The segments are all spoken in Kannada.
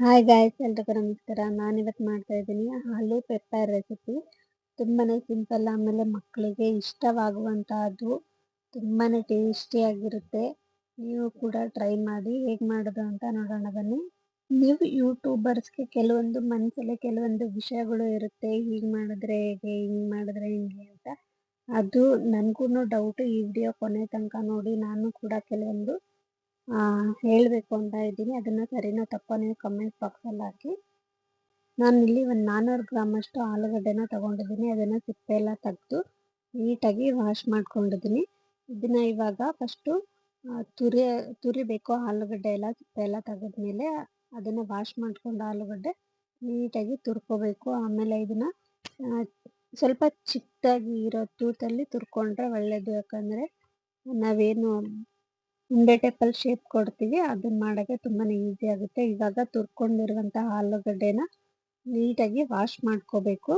ಹಾಯ್ ಗಾಯ್ಸ್ ಎಲ್ರಿಗೂ ನಮಸ್ಕಾರ. ನಾನಿವತ್ತು ಮಾಡ್ತಾ ಇದ್ದೀನಿ ಹಾಲು ಪೆಪ್ಪರ್ ರೆಸಿಪಿ ತುಂಬಾ ಸಿಂಪಲ್ ಆಮೇಲೆ ಮಕ್ಕಳಿಗೆ ಇಷ್ಟವಾಗುವಂತಹದ್ದು ತುಂಬಾ ಟೇಸ್ಟಿಯಾಗಿರುತ್ತೆ ನೀವು ಕೂಡ ಟ್ರೈ ಮಾಡಿ ಹೇಗೆ ಮಾಡೋದು ಅಂತ ನೋಡೋಣ ಬನ್ನಿ. ನೀವು ಯೂಟ್ಯೂಬರ್ಸ್ಗೆ ಕೆಲವೊಂದು ಮನಸ್ಸಲ್ಲಿ ಕೆಲವೊಂದು ವಿಷಯಗಳು ಇರುತ್ತೆ. ಹೀಗೆ ಮಾಡಿದ್ರೆ ಹೇಗೆ, ಹಿಂಗೆ ಮಾಡಿದ್ರೆ ಹಿಂಗೆ ಅಂತ. ಅದು ನನಗೂ ಡೌಟ್ ಈ ವಿಡಿಯೋ ಕೊನೆ ತನಕ ನೋಡಿ ನಾನು ಕೂಡ ಕೆಲವೊಂದು ಹೇಳಬೇಕು ಅಂತ ಇದ್ದೀನಿ. ಅದನ್ನು ಸರಿನೋ ತಪ್ಪೋ ನೀವು ಕಮೆಂಟ್ ಬಾಕ್ಸಲ್ಲಿ ಹಾಕಿ. ನಾನು ಇಲ್ಲಿ ಒಂದು ನಾನ್ನೂರು ಗ್ರಾಮಷ್ಟು ಆಲೂಗಡ್ಡೆನ ತೊಗೊಂಡಿದ್ದೀನಿ. ಅದನ್ನು ಸಿಪ್ಪೆ ಎಲ್ಲ ತೆಗೆದು ನೀಟಾಗಿ ವಾಶ್ ಮಾಡ್ಕೊಂಡಿದ್ದೀನಿ. ಇದನ್ನು ಇವಾಗ ಫಸ್ಟು ತುರಿ ತುರಿಬೇಕು ಆಲೂಗಡ್ಡೆ ಎಲ್ಲ, ಸಿಪ್ಪೆ ಎಲ್ಲ ತೆಗೆದ್ಮೇಲೆ ಅದನ್ನು ವಾಶ್ ಮಾಡಿಕೊಂಡು ಆಲೂಗಡ್ಡೆ ನೀಟಾಗಿ ತುರ್ಕೋಬೇಕು. ಆಮೇಲೆ ಇದನ್ನು ಸ್ವಲ್ಪ ಚಿಕ್ಕದಾಗಿ ಇರೋ ತೂತಲ್ಲಿ ತುರ್ಕೊಂಡ್ರೆ ಒಳ್ಳೆಯದು ಯಾಕಂದರೆ ನಾವೇನು ಉಂಡೆ ಟೈಪಲ್ಲಿ ಶೇಪ್ ಕೊಡ್ತೀವಿ ಅದನ್ನ ಮಾಡೋಕ್ಕೆ ತುಂಬಾ ಈಸಿ ಆಗುತ್ತೆ. ಇವಾಗ ತುರ್ಕೊಂಡಿರುವಂತಹ ಆಲೂಗಡ್ಡೆನ ನೀಟಾಗಿ ವಾಶ್ ಮಾಡ್ಕೋಬೇಕು.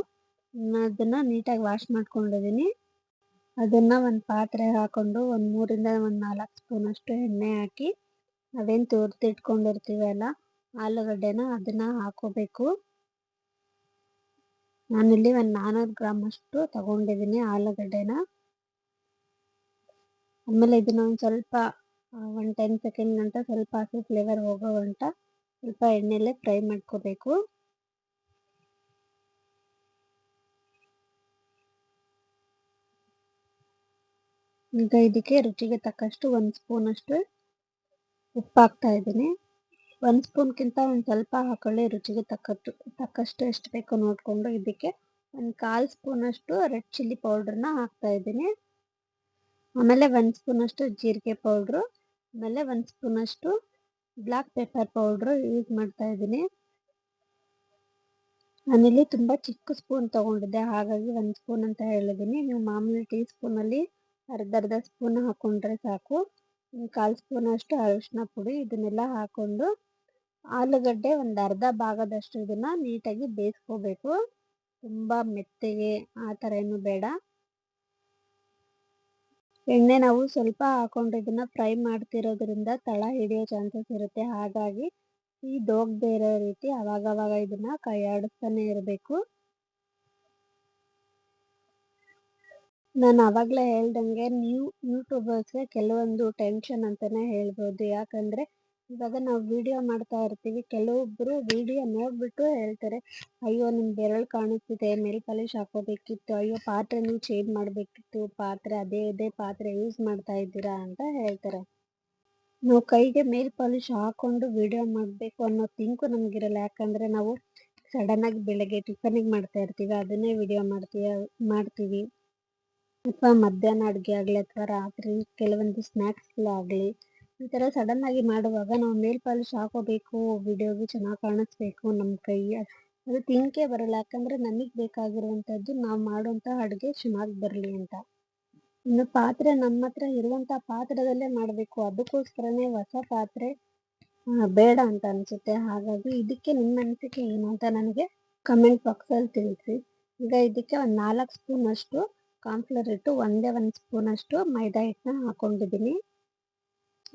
ಅದನ್ನು ನೀಟಾಗಿ ವಾಶ್ ಮಾಡ್ಕೊಂಡಿದ್ದೀನಿ. ಅದನ್ನು ಒಂದು ಪಾತ್ರೆ ಹಾಕೊಂಡು ಒಂದು ಮೂರಿಂದ ಒಂದು ನಾಲ್ಕು ಸ್ಪೂನಷ್ಟು ಎಣ್ಣೆ ಹಾಕಿ ನಾವೇನು ತುರ್ತಿಟ್ಕೊಂಡಿರ್ತೀವಲ್ಲ ಆಲೂಗಡ್ಡೆನ ಅದನ್ನು ಹಾಕೋಬೇಕು. ನಾನಿಲ್ಲಿ ಒಂದು ನಾನ್ನೂರು ಗ್ರಾಮ್ ಅಷ್ಟು ತಗೊಂಡಿದ್ದೀನಿ ಆಲೂಗಡ್ಡೆನ. ಆಮೇಲೆ ಇದನ್ನ ಒಂದು ಸ್ವಲ್ಪ ಒಂದು ಟೆನ್ ಸೆಕೆಂಡ್ ಗಂಟ ಸ್ವಲ್ಪ ಹಸಿ ಫ್ಲೇವರ್ ಹೋಗೋ ಗಂಟ ಸ್ವಲ್ಪ ಎಣ್ಣೆಲೆ ಫ್ರೈ ಮಾಡ್ಕೋಬೇಕು. ಈಗ ಇದಕ್ಕೆ ರುಚಿಗೆ ತಕ್ಕಷ್ಟು ಒಂದು ಸ್ಪೂನಷ್ಟು ಉಪ್ಪು ಹಾಕ್ತಾ ಇದ್ದೀನಿ. ಒಂದು ಸ್ಪೂನ್ಗಿಂತ ಒಂದು ಸ್ವಲ್ಪ ಹಾಕೊಳ್ಳಿ, ರುಚಿಗೆ ತಕ್ಕಷ್ಟು ತಕ್ಕಷ್ಟು ಎಷ್ಟು ಬೇಕೋ ನೋಡಿಕೊಂಡು ಇದಕ್ಕೆ ಒಂದು ಕಾಲು ಸ್ಪೂನಷ್ಟು ರೆಡ್ ಚಿಲ್ಲಿ ಪೌಡ್ರನ್ನ ಹಾಕ್ತಾ ಇದ್ದೀನಿ. ಆಮೇಲೆ ಒಂದು ಸ್ಪೂನಷ್ಟು ಜೀರಿಗೆ ಪೌಡ್ರು ಆಮೇಲೆ ಒಂದು ಸ್ಪೂನಷ್ಟು ಬ್ಲ್ಯಾಕ್ ಪೆಪ್ಪರ್ ಪೌಡ್ರ್ ಯೂಸ್ ಮಾಡ್ತಾ ಇದ್ದೀನಿ. ನಾನಿಲ್ಲಿ ತುಂಬ ಚಿಕ್ಕ ಸ್ಪೂನ್ ತೊಗೊಂಡಿದ್ದೆ, ಹಾಗಾಗಿ ಒಂದು ಸ್ಪೂನ್ ಅಂತ ಹೇಳಿದ್ದೀನಿ ನೀವು ಮಾಮೂಲಿ ಟೀ ಸ್ಪೂನಲ್ಲಿ ಅರ್ಧ ಅರ್ಧ ಸ್ಪೂನ್ ಹಾಕ್ಕೊಂಡ್ರೆ ಸಾಕು. ಕಾಲು ಸ್ಪೂನ್ ಅಷ್ಟು ಅರಿಶಿನ ಪುಡಿ ಇದನ್ನೆಲ್ಲ ಹಾಕ್ಕೊಂಡು ಆಲೂಗಡ್ಡೆ ಒಂದು ಅರ್ಧ ಭಾಗದಷ್ಟು ಇದನ್ನು ನೀಟಾಗಿ ಬೇಯಿಸ್ಕೋಬೇಕು. ತುಂಬ ಮೆತ್ತಗೆ ಆ ಥರ ಏನು ಬೇಡ. ಎಣ್ಣೆ ನಾವು ಸ್ವಲ್ಪ ಹಾಕೊಂಡು ಇದನ್ನ ಫ್ರೈ ಮಾಡ್ತಿರೋದ್ರಿಂದ ತಳ ಹಿಡಿಯೋ ಚಾನ್ಸಸ್ ಇರುತ್ತೆ. ಹಾಗಾಗಿ ಈ ದೋಗ್ದೆ ಇರೋ ರೀತಿ ಅವಾಗವಾಗ ಇದನ್ನ ಕೈ ಆಡಿಸ್ತಾನೆ ಇರಬೇಕು. ನಾನು ಅವಾಗಲೇ ಹೇಳ್ದಂಗೆ ನೀವು ಯೂಟ್ಯೂಬರ್ಸ್ಗೆ ಕೆಲವೊಂದು ಟೆನ್ಷನ್ ಅಂತಲೇ ಹೇಳ್ಬೋದು. ಯಾಕಂದ್ರೆ ಇವಾಗ ನಾವು ವಿಡಿಯೋ ಮಾಡ್ತಾ ಇರ್ತೀವಿ. ಕೆಲವೊಬ್ಬರು ವಿಡಿಯೋ ನೋಡ್ಬಿಟ್ಟು ಹೇಳ್ತಾರೆ, ಅಯ್ಯೋ ನಿಮ್ಮ ಬೆರಳು ಕಾಣಿಸ್ತಿದೆ, ಮೇಲ್ ಪಾಲಿಶ್ ಹಾಕೋಬೇಕಿತ್ತು ಅಯ್ಯೋ, ಪಾತ್ರೆ ನೀವು ಚೇಂಜ್ ಮಾಡಬೇಕಿತ್ತು, ಪಾತ್ರೆ ಅದೇ ಅದೇ ಪಾತ್ರೆ ಯೂಸ್ ಮಾಡ್ತಾ ಇದ್ದೀರಾ ಅಂತ ಹೇಳ್ತಾರೆ. ನಾವು ಕೈಗೆ ಮೇಲ್ ಪಾಲಿಶ್ ಹಾಕೊಂಡು ವಿಡಿಯೋ ಮಾಡಬೇಕು ಅನ್ನೋ ತಿಂಕು ನಮಗಿರಲ್ಲ. ಯಾಕಂದರೆ ನಾವು ಸಡನ್ ಆಗಿ ಬೆಳಗ್ಗೆ ಟಿಫನಿಗೆ ಮಾಡ್ತಾ ಇರ್ತೀವಿ, ಅದನ್ನೇ ವಿಡಿಯೋ ಮಾಡ್ತೀವಿ ಮಾಡ್ತೀವಿ. ಅಥವಾ ಮಧ್ಯಾಹ್ನ ಅಡುಗೆ ಆಗಲಿ, ಅಥವಾ ರಾತ್ರಿ ಕೆಲವೊಂದು ಸ್ನ್ಯಾಕ್ಸ್ಗಳಾಗಲಿ ಈ ಥರ ಸಡನ್ ಆಗಿ ಮಾಡುವಾಗ ನಾವು ಮೇಲ್ ಪಾಲಿಶ್ ಹಾಕೋಬೇಕು ವಿಡಿಯೋಗೆ ಚೆನ್ನಾಗಿ ಕಾಣಿಸ್ಬೇಕು ನಮ್ಮ ಕೈ, ಅದು ತಿಂಕೆ ಬರಲ್ಲ. ಯಾಕಂದ್ರೆ ನಮಗೆ ಬೇಕಾಗಿರುವಂಥದ್ದು ನಾವು ಮಾಡುವಂಥ ಅಡುಗೆ ಚೆನ್ನಾಗಿ ಬರಲಿ ಅಂತ. ಇನ್ನು ಪಾತ್ರೆ ನಮ್ಮ ಹತ್ರ ಇರುವಂಥ ಪಾತ್ರದಲ್ಲೇ ಮಾಡಬೇಕು. ಅದಕ್ಕೋಸ್ಕರನೇ ಹೊಸ ಪಾತ್ರೆ ಬೇಡ ಅಂತ ಅನಿಸುತ್ತೆ. ಹಾಗಾಗಿ ಇದಕ್ಕೆ ನಿಮ್ಮ ಅನಿಸಿಕೆ ಏನು ಅಂತ ನನಗೆ ಕಮೆಂಟ್ ಬಾಕ್ಸಲ್ಲಿ ತಿಳಿಸಿ. ಈಗ ಇದಕ್ಕೆ ಒಂದು ನಾಲ್ಕು ಸ್ಪೂನ್ ಅಷ್ಟು ಕಾನ್ಫ್ಲರ್ ಇಟ್ಟು ಒಂದೇ ಒಂದು ಸ್ಪೂನ್ ಅಷ್ಟು ಮೈದಾ ಹಿಟ್ಟನ್ನ ಹಾಕೊಂಡಿದ್ದೀನಿ.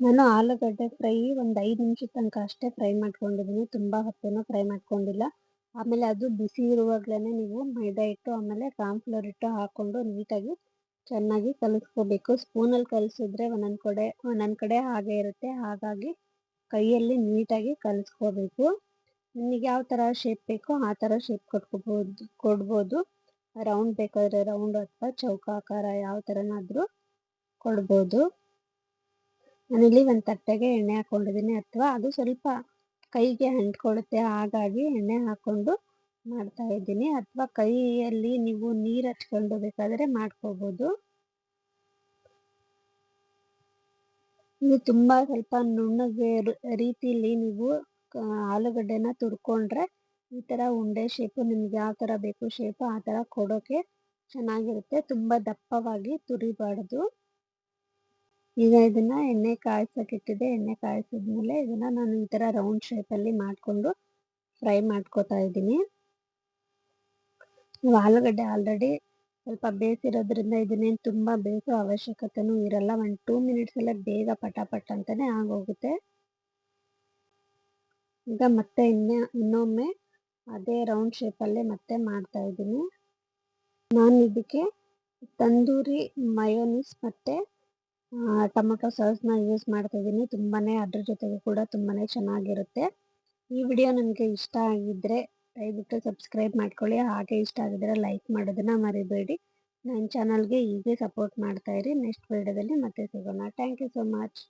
ನಾನು ಆಲೂಗಡ್ಡೆ ಫ್ರೈ ಒಂದು ಐದು ನಿಮಿಷದ ತನಕ ಅಷ್ಟೇ ಫ್ರೈ ಮಾಡ್ಕೊಂಡಿದ್ದೀನಿ ತುಂಬ ಹೊತ್ತೇನೂ ಫ್ರೈ ಮಾಡ್ಕೊಂಡಿಲ್ಲ. ಆಮೇಲೆ ಅದು ಬಿಸಿ ಇರುವಾಗಲೇ ನೀವು ಮೈದಾ ಹಿಟ್ಟು, ಆಮೇಲೆ ಕಾನ್ಫ್ಲೋರ್ ಹಿಟ್ಟು ಹಾಕ್ಕೊಂಡು ನೀಟಾಗಿ ಚೆನ್ನಾಗಿ ಕಲಿಸ್ಕೋಬೇಕು. ಸ್ಪೂನಲ್ಲಿ ಕಲಿಸಿದ್ರೆ ಒಂದೊಂದು ಕಡೆ ಒಂದೊಂದು ಕಡೆ ಹಾಗೆ ಇರುತ್ತೆ. ಹಾಗಾಗಿ ಕೈಯಲ್ಲಿ ನೀಟಾಗಿ ಕಲಿಸ್ಕೋಬೇಕು. ನಿಮಗೆ ಯಾವ ಥರ ಶೇಪ್ ಬೇಕೋ ಆ ಥರ ಶೇಪ್ ಕೊಟ್ಕೋಬೋದು, ಕೊಡ್ಬೋದು. ರೌಂಡ್ ಬೇಕಾದರೆ ರೌಂಡ್ ಅಥವಾ ಚೌಕಾಕಾರ ಯಾವ ಥರನಾದರೂ ಕೊಡ್ಬೋದು. ನಾನಿಲ್ಲಿ ಒಂದು ತಟ್ಟೆಗೆ ಎಣ್ಣೆ ಹಾಕೊಂಡಿದ್ದೀನಿ ಅಥವಾ ಅದು ಸ್ವಲ್ಪ ಕೈಗೆ ಅಂಟ್ಕೊಳ್ಳುತ್ತೆ, ಹಾಗಾಗಿ ಎಣ್ಣೆ ಹಾಕೊಂಡು ಮಾಡ್ತಾ ಇದ್ದೀನಿ. ಅಥವಾ ಕೈಯಲ್ಲಿ ನೀವು ನೀರು ಹಚ್ಕೊಂಡು ಬೇಕಾದರೆ ಮಾಡ್ಕೋಬೋದು. ನೀವು ತುಂಬ ಸ್ವಲ್ಪ ನುಣ್ಣಗೆ ರೀತಿಯಲ್ಲಿ ನೀವು ಆಲೂಗಡ್ಡೆನ ತುರ್ಕೊಂಡ್ರೆ ಈ ಥರ ಉಂಡೆ ಶೇಪು ನಿಮ್ಗೆ ಯಾವ ಥರ ಬೇಕು ಶೇಪು ಆ ಥರ ಕೊಡೋಕೆ ಚೆನ್ನಾಗಿರುತ್ತೆ. ತುಂಬ ದಪ್ಪವಾಗಿ ತುರಿಬಾರ್ದು. ಈಗ ಇದನ್ನ ಎಣ್ಣೆ ಕಾಯ್ಸಕ್ಕೆ ಇಟ್ಟಿದೆ ಎಣ್ಣೆ ಕಾಯಿಸಿದ್ಮೇಲೆ ಇದನ್ನ ನಾನು ಈ ತರ ರೌಂಡ್ ಶೇಪಲ್ಲಿ ಮಾಡಿಕೊಂಡು ಫ್ರೈ ಮಾಡ್ಕೋತಾ ಇದ್ದೀನಿ. ಆಲೂಗಡ್ಡೆ ಆಲ್ರೆಡಿ ಸ್ವಲ್ಪ ಬೇಯಿಸಿರೋದ್ರಿಂದ ಇದನ್ನೇನು ತುಂಬ ಬೇಯಿಸೋ ಅವಶ್ಯಕತೆನೂ ಇರಲ್ಲ, ಒಂದು ಟೂ ಮಿನಿಟ್ಸಲ್ಲೇ ಬೇಗ ಪಟಾಪಟ್ ಅಂತಾನೆ ಆಗೋಗುತ್ತೆ. ಈಗ ಮತ್ತೆ ಇನ್ನೇ, ಇನ್ನೊಮ್ಮೆ ಅದೇ ರೌಂಡ್ ಶೇಪಲ್ಲೇ ಮತ್ತೆ ಮಾಡ್ತಾ ಇದ್ದೀನಿ. ನಾನು ಇದಕ್ಕೆ ತಂದೂರಿ ಮಯೋನಿಸ್ ಮತ್ತು ಟೊಮೊಟೊ ಸಾಸ್ನ ಯೂಸ್ ಮಾಡ್ತಾ ಇದ್ದೀನಿ ತುಂಬಾ ಅದ್ರ ಜೊತೆಗೆ ಕೂಡ ತುಂಬಾ ಚೆನ್ನಾಗಿರುತ್ತೆ. ಈ ವಿಡಿಯೋ ನನಗೆ ಇಷ್ಟ ಆಗಿದ್ದರೆ ದಯವಿಟ್ಟು ಸಬ್ಸ್ಕ್ರೈಬ್ ಮಾಡ್ಕೊಳ್ಳಿ. ಹಾಗೆ ಇಷ್ಟ ಆಗಿದ್ರೆ ಲೈಕ್ ಮಾಡೋದನ್ನು ಮರಿಬೇಡಿ. ನನ್ನ ಚಾನಲ್ಗೆ ಹೀಗೆ ಸಪೋರ್ಟ್ ಮಾಡ್ತಾಯಿರಿ ನೆಕ್ಸ್ಟ್ ವಿಡಿಯೋದಲ್ಲಿ ಮತ್ತೆ ಸಿಗೋಣ. Thank you so much